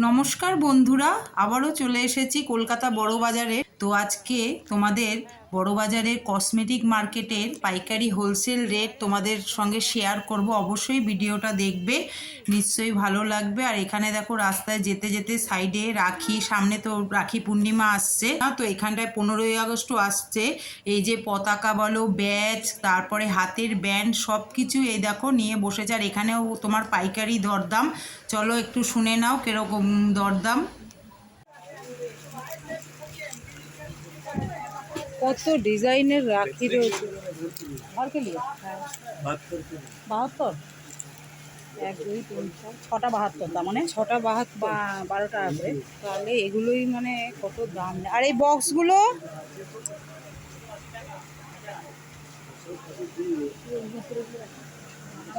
নমস্কার বন্ধুরা আবারও চলে এসেছি কলকাতা বড় বাজারে তো আজকে তোমাদের বড় বাজারের কসমেটিক মার্কেটের পাইকারি হোলসেল রেট তোমাদের সঙ্গে শেয়ার করব। অবশ্যই ভিডিওটা দেখবে, নিশ্চয়ই ভালো লাগবে। আর এখানে দেখো রাস্তায় যেতে যেতে সাইডে রাখি, সামনে তো রাখি পূর্ণিমা আসছে তো এখানটায় পনেরোই আগস্টও আসছে। এই যে পতাকা বলো, ব্যাচ, তারপরে হাতের ব্যান্ড সব কিছু এই দেখো নিয়ে বসেছে। আর এখানেও তোমার পাইকারি দরদাম। চলো একটু শুনে নাও কীরকম দরদাম। কত ডিজাইনের রাখি রয়েছে। বাহাত্তর? এক দুই তিন চার ছটা বাহাত্তর তার মানে? ছটা বাহাত্তর। বা- বারোটা আছে। তাহলে এগুলোই মানে কত দাম। আর এই বক্সগুলো?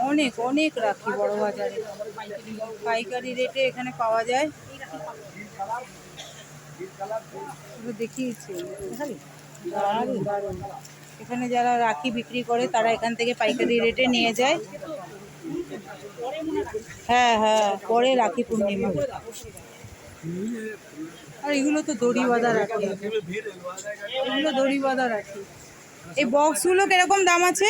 অনেক অনেক রাখি বড় বাজারে। পাইকারি রেটে এখানে পাওয়া যায়। দেখিয়েছি। এখানে যারা রাখি বিক্রি করে তারা এখান থেকে পাইকারি রেটে নিয়ে যায়। হ্যাঁ হ্যাঁ পরে রাখি পূর্ণিমা। আর এগুলো তো দড়ি বাঁধা রাখি। এগুলো দড়ি বাঁধা রাখি। এই বক্সগুলো কীরকম দাম আছে?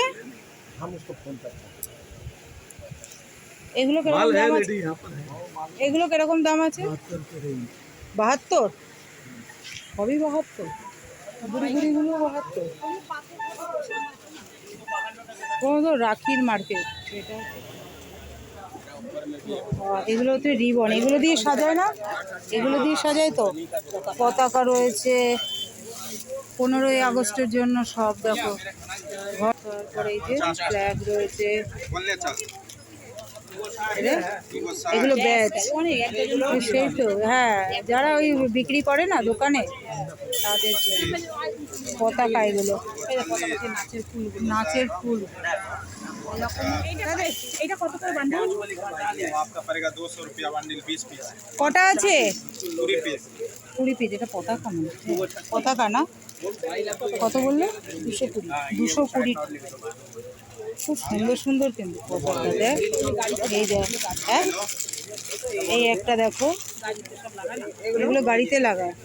এগুলো কীরকম দাম আছে? এগুলো কীরকম দাম আছে? বাহাত্তর? সবই বাহাত্তর? বুড়ি বাহাত্তর। তো রাখির মার্কেট। এটা এগুলো হচ্ছে রিবন। এগুলো দিয়ে সাজায় না? এগুলো দিয়ে সাজায় তো? পতাকা রয়েছে। পনেরোই আগস্টের জন্য সব দেখো। ঘর তারপরে এই যে ফ্ল্যাগ রয়েছে? এগুলো ব্যাচ। সেই তো হ্যাঁ যারা ওই বিক্রি করে না দোকানে, তাদের পতাকা এগুলো। নাচের ফুল। কটা আছে? কুড়ি পিস এটা পতাকা পতাকা না? কত বললে? দুশো কুড়ি। দুশো কুড়ি। খুব সুন্দর সুন্দর কিন্তু পোশাকটা দেখ এই দেখ হ্যাঁ এই একটা দেখো এগুলো বাড়িতে লাগায়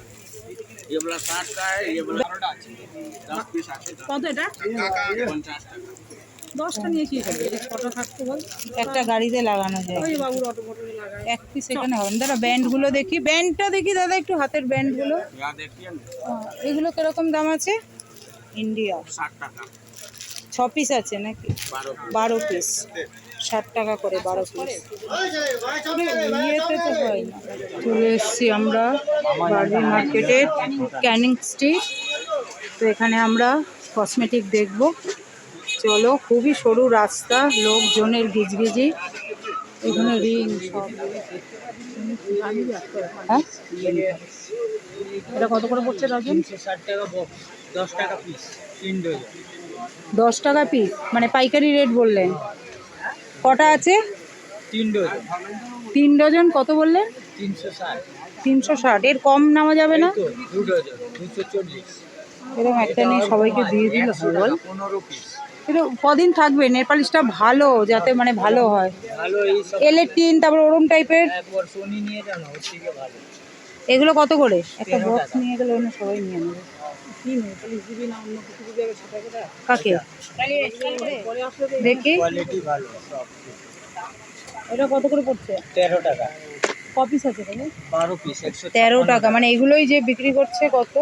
একটা গাড়িতে লাগানো যায়। এক পিস এখানে হবে। দাদা ব্যান্ডগুলো দেখি। ব্যান্ডটা দেখি দাদা একটু হাতের ব্যান্ডগুলো। এগুলো কীরকম দাম আছে? ইন্ডিয়া। ষাট টাকা। ছ পিস আছে নাকি? বারো পিস ষাট টাকা করে বারো পিস ইয়েতে তো হয় না। চলে এসছি আমরা বার্বি মার্কেটের ক্যানিং স্ট্রিট। তো এখানে আমরা কসমেটিক দেখব। চলো, খুবই সরু রাস্তা, লোকজনের গিজগিজি। এখানে রিং সব। হ্যাঁ? এটা কত করে পড়ছে রাজন? ষাট টাকা দশ টাকা পিস তিন ডজন দশ টাকা পিস মানে পাইকারি রেট বললেন কটা আছে? তিন ডজন। তিন ডজন কত বললেন তিনশো ষাট। তিনশো ষাট। এর কম নামা যাবে না? এরকম একটা নিয়ে সবাইকে দিয়ে দিল বল। কদিন থাকবে? নেপালিশটা ভালো যাতে মানে ভালো হয়। এলের টিন তারপর ওরম টাইপের? এগুলো কত করে? একটা বক্স নিয়ে গেলে সবাই নিয়ে নেবে। কাকে? দেখি। কোয়ালিটি ভালো সব। এটা কত করে পড়ছে? তেরো টাকা। কপিস আছে তাহলে বারো পিস একশো তেরো টাকা। মানে এগুলোই যে বিক্রি করছে কত?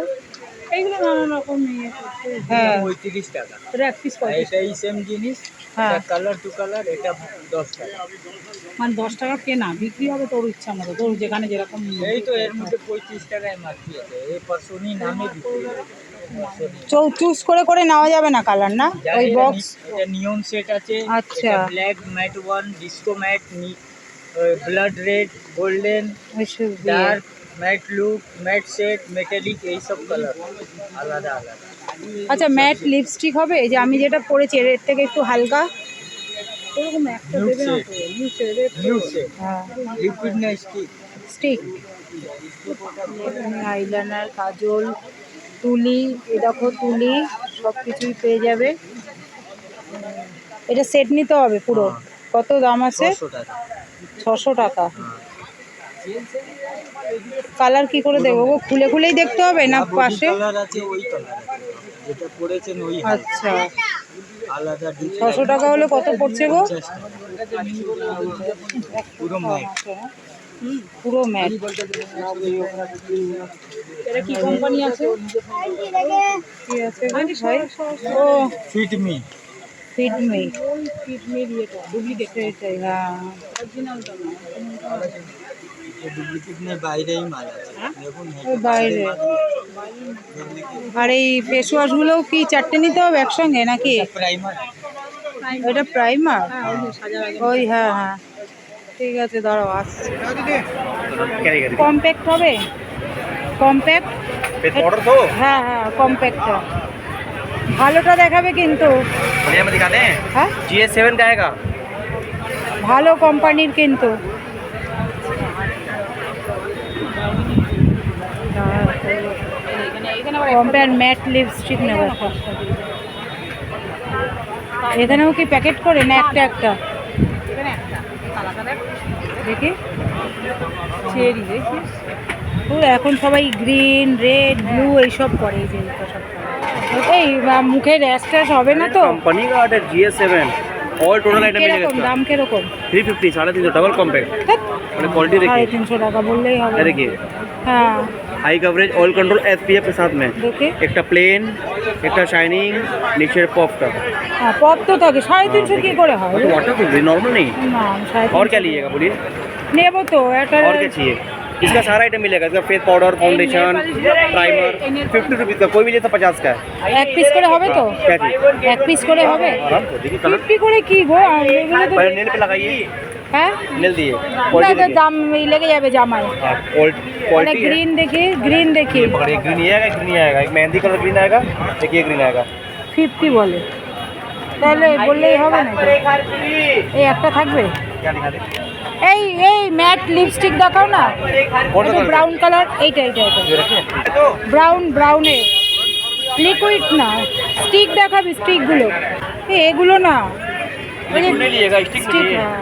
এইগুলো নানান রকম ইয়ে করছে হ্যাঁ। পঁয়ত্রিশ টাকা। এটা এক পিস আর পঁয়ত্রিশ এটাই সেম জিনিস। হ্যাঁ। কালার টু কালার এটা দশ টাকা। মানে দশ টাকা কেনা বিক্রি হবে তোর ইচ্ছা মতো তোর যেখানে যেরকম এই তো এর মধ্যে পঁয়ত্রিশ টাকা এমআরপি আছে এই পার্সোনি নামে বিক্রি পার্সোনি। চুজ করে করে নেওয়া যাবে না কালার না? ওই বক্স এটা নিয়ন সেট আছে আচ্ছা। Black matte one disco matte blood red golden. Dark matte look matte set metallic এই সব কালার আলাদা আলাদা। আচ্ছা ম্যাট লিপস্টিক হবে? এই যে আমি যেটা পরেছি এর থেকে একটু হালকা? এরকম একটা দেবে না তো nude shade দেবে তো? নিউ সেট লিকুইড না স্টিক স্টিক আইলাইনার কাজল। তুলি এ দেখো তুলি সব কিছুই পেয়ে যাবে। এটা সেট নিতে হবে পুরো। কত দাম আছে? ছশো টাকা। টাকা। হ্যাঁ। কালার কি করে দেবো গো? খুলে খুলেই দেখতে হবে না পাশে? কালার কালার আচ্ছা। ছশো টাকা হলে কত পড়ছে গো? পুরো ম্যাট পুরো ম্যাট এটা কি কোম্পানি আছে? কি আছে? ভাই ও। ফিট মি ডুপ্লিকেট এটাই হ্যাঁ। ডুপ্লিকেট নেই বাইরেই মাল আছে। দেখুন বাইরে। আর এই ফেস ওয়াশগুলোও কি চারটে নিতে হবে একসঙ্গে নাকি? প্রাইমার এটা প্রাইমার ওই হ্যাঁ হ্যাঁ। ঠিক আছে দাঁড়াও আসছি। কম্প্যাক্ট হবে? কম্প্যাক্ট ऑर्डर दो হ্যাঁ হ্যাঁ কম্প্যাক্টটা ভালোটা দেখাবে কিন্তু बढ़िया में दिखाते हैं হ্যাঁ जी एस सेवन का आएगा ভালো কোম্পানির কিন্তু কম্পেয়ার ম্যাট লিপস্টিক নেব একটা। এখানেও কি প্যাকেট করে না একটা একটা দেখি চেরি দেখিস ও এখন সবাই গ্রিন রেড ব্লু এইসব করে এই যে এইটা সব করে। এই বা মুখে র্যাশ ট্যাশ হবে না তো कंपनी का ऑर्डर जी S seven all total item मिलेगा কিরকম দাম কিরকম थ्री फिफ्टी साढ़े तीन सौ डबल कॉम्पैक्ट ধ্যাৎ, और क्वालिटी সাড়ে देखिए তিনশো টাকা বললেই হবে ये देखिए হ্যাঁ high coverage all control S P F के साथ में দেখি একটা প্লেন একটা শাইনিং নিচের পপটা হ্যাঁ পপ তো থাকে সাড়ে তিনশো কি করে হয় तो वाटर प्रूफ नॉर्मल नहीं না আমি साढ़े और तीनशो- क्या लीजिएगा बोलिए নেবো তো একটা और क्या चाहिए इसका सारा आइटम मिलेगा इसका face powder foundation primer fifty rupees का कोई भी लेता पचास का है এক পিস করে হবে তো क्या चीज़ এক পিস করে হবে आराम से देखिए कलर ফিফটি করে কি গো আর এগুলো তো पहले नेल पे लगाइए হ্যাঁ नेल दिए না क्वालिटी তো देखिए দাম এই লেগে যাবে জামায় हाँ, क्वाल- মানে क्वालिटी है গ্রিন দেখি গ্রিন দেখি ये पकड़िए ग्रीन ये आएगा ग्रीन ये आएगा एक मेहंदी कलर ग्रीन आएगा एक ये ग्रीन आएगा ফিফটি বলে তাহলে বললেই হবে না এই একটা থাকবে क्या दिखा दे এই এই ম্যাট লিপস্টিক দেখাও না? ব্রাউন কালার এইটা এইটা ব্রাউন ব্রাউনে লিকুইড না স্টিক দেখাবি স্টিকগুলো এগুলো না। স্টিক হ্যাঁ।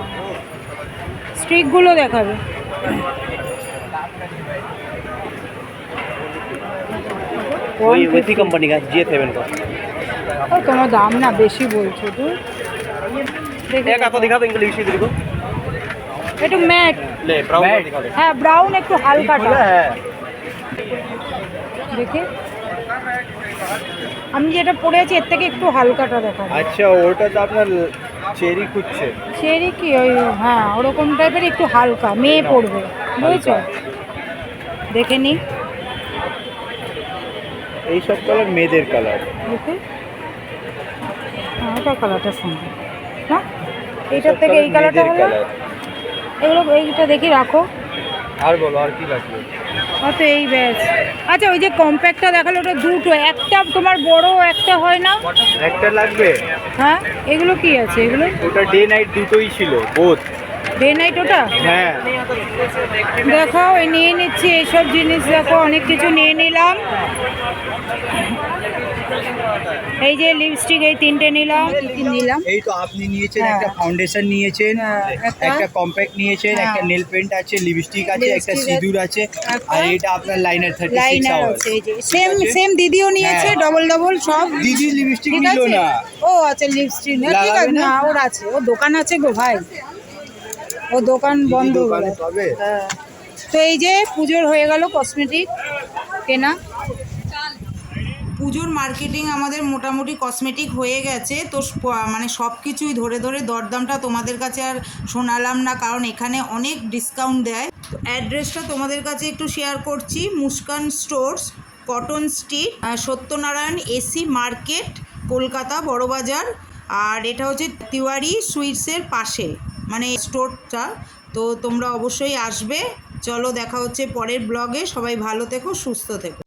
স্টিকগুলো দেখাবে। ওই ওই কোম্পানি का জিএ সেভেন ও তোমার দাম না বেশি বলছো তুই দেখ এত দেখা তো ইংলিশ দেখো একটু ম্যাট। হ্যাঁ ব্রাউন একটু হালকাটা। হ্যাঁ। দেখি। আমি যেটা পরে আছি এর থেকে একটু হালকাটা দেখো আচ্ছা ওটা আপনার চেরি খুঁজছে। চেরি কি? ওই হ্যাঁ ওরকম টাইপের একটু হালকা মেয়ে পড়বে বুঝেছ? দেখে নি। এই সব কালার মেয়েদের কালার দেখে। হ্যাঁ, ওটা কালারটা সুন্দর। না? এইটার থেকে এই কালারটা হলো এগুলো এইটা দেখি রাখো। আর বলো আর কি লাগবে হয়তো এই ব্যাচ আচ্ছা ওই যে কম্প্যাক্টটা দেখাল ওটা দুটো একটা তোমার বড় একটা হয় না? একটা লাগবে? হ্যাঁ এগুলো কি আছে? এগুলো? ওটা ডে নাইট দুটোই ছিল বোথ ডে নাইট ওটা? হ্যাঁ। দেখাও এই নিয়ে নিচ্ছি এইসব জিনিস দেখো অনেক কিছু নিয়ে নিলাম। এই যে লিপস্টিক এই তিনটে নিলাম। নিলাম। এই তো আপনি নিয়েছেন হ্যাঁ। একটা ফাউন্ডেশন নিয়েছেন হ্যাঁ, একটা- কম্প্যাক্ট নিয়েছেন হ্যাঁ। একটা নেল পেন্ট আছে লিপস্টিক আছে একটা সিঁদুর আছে আর এটা আপনার লাইনার থার্টি সিক্স লাইনার আছে এই যে। সেম সেম দিদিও নিয়েছে। ডবল ডবল সব। দিদি লিপস্টিক নিল আছে? না। ও আচ্ছা লিপস্টিক না ঠিক আছে না? ওর আছে। ও দোকান আছে গো ভাই। ও দোকান বন্ধ হ্যাঁ তো এই যে পুজোর হয়ে গেল কসমেটিক কেনা। পুজোর মার্কেটিং আমাদের মোটামুটি কসমেটিক হয়ে গেছে। তো মানে সব কিছুই ধরে ধরে দরদামটা তোমাদের কাছে আর শোনালাম না, কারণ এখানে অনেক ডিসকাউন্ট দেয়। তো অ্যাড্রেসটা তোমাদের কাছে একটু শেয়ার করছি। Muskan stores cotton street Satyanarayan AC market, Kolkata Burrabazar. আর এটা হচ্ছে তিওয়ারি সুইটসের পাশে মানে স্টোরটা তো তোমরা অবশ্যই আসবে। চলো দেখা হচ্ছে পরের ব্লগে সবাই ভালো থেকো, সুস্থ থেকো।